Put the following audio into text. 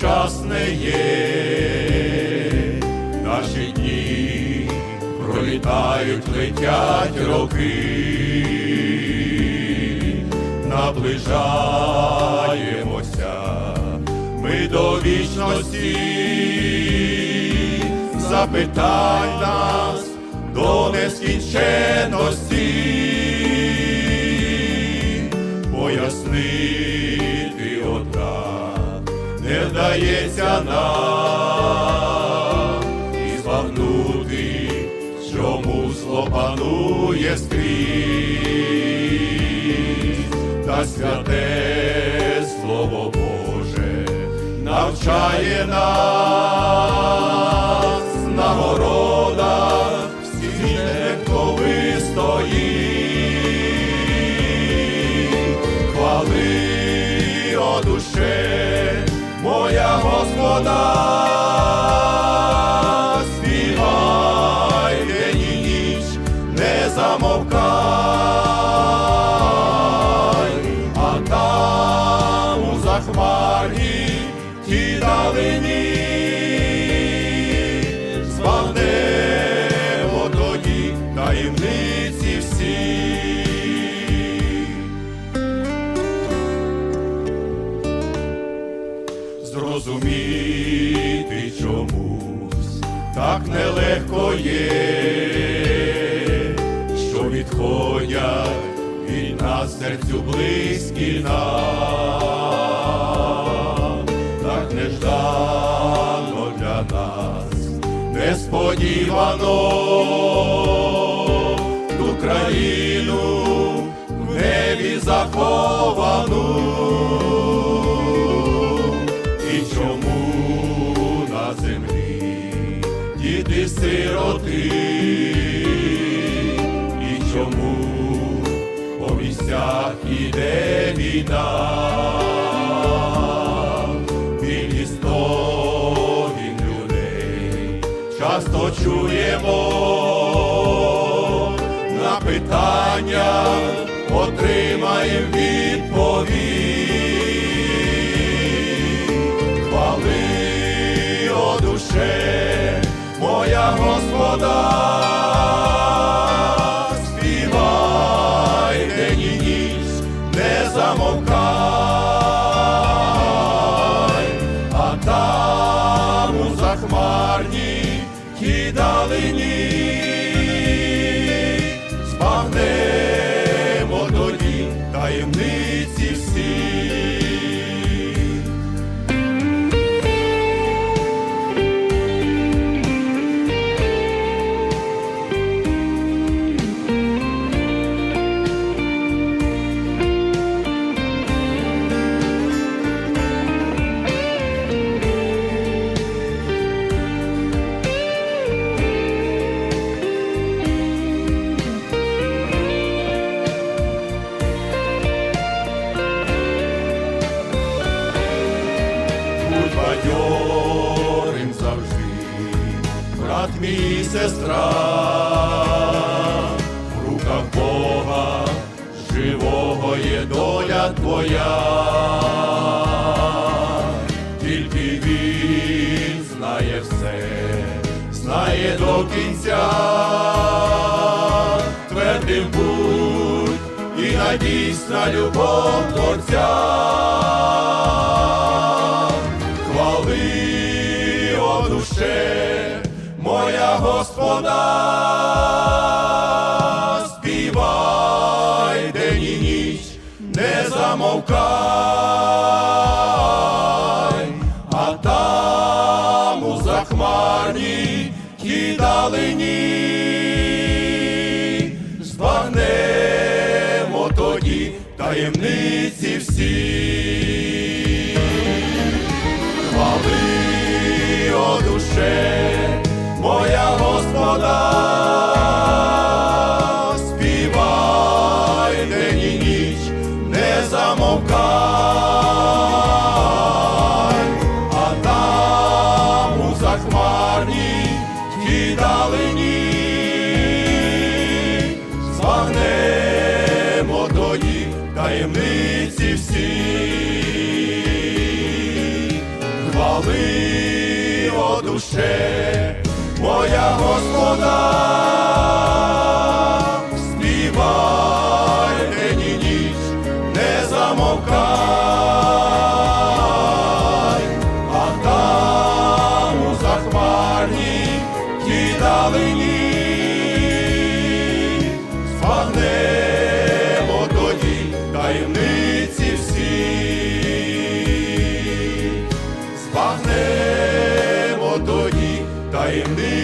час не є, наші дні пролітають, летять роки, наближаємося ми до вічності, запитай нас до нескінченності, не вдається нам. І збагнути, чому зло панує скрізь, та святе слово Боже навчає нас Господа, співай день і ніч, не замовкай, Зрозуміти чомусь. Так нелегко є, що відходять від нас серцю близькі нам, так неждано для нас, несподівано. Ту країну в небі заховану. Діти сироти, і чому по місцях іде війна, білі стогін людей часто чуємо. На питання, отримаємо відповідь. Мій сестра, в руках Бога живого є доля твоя, тільки він знає все, знає до кінця, твердим будь і надійсь на любов Творця. Господа, співай день і ніч, не замовкай, а там у захмарні ті далині Господа, співай день і ніч, не замовкай, а там у захмарні ті далині збагнемо тоді таємниці всі. Хвали, плаче, моя Господа, співай день ніч, не замовкай, а там у захмарній тій далині in the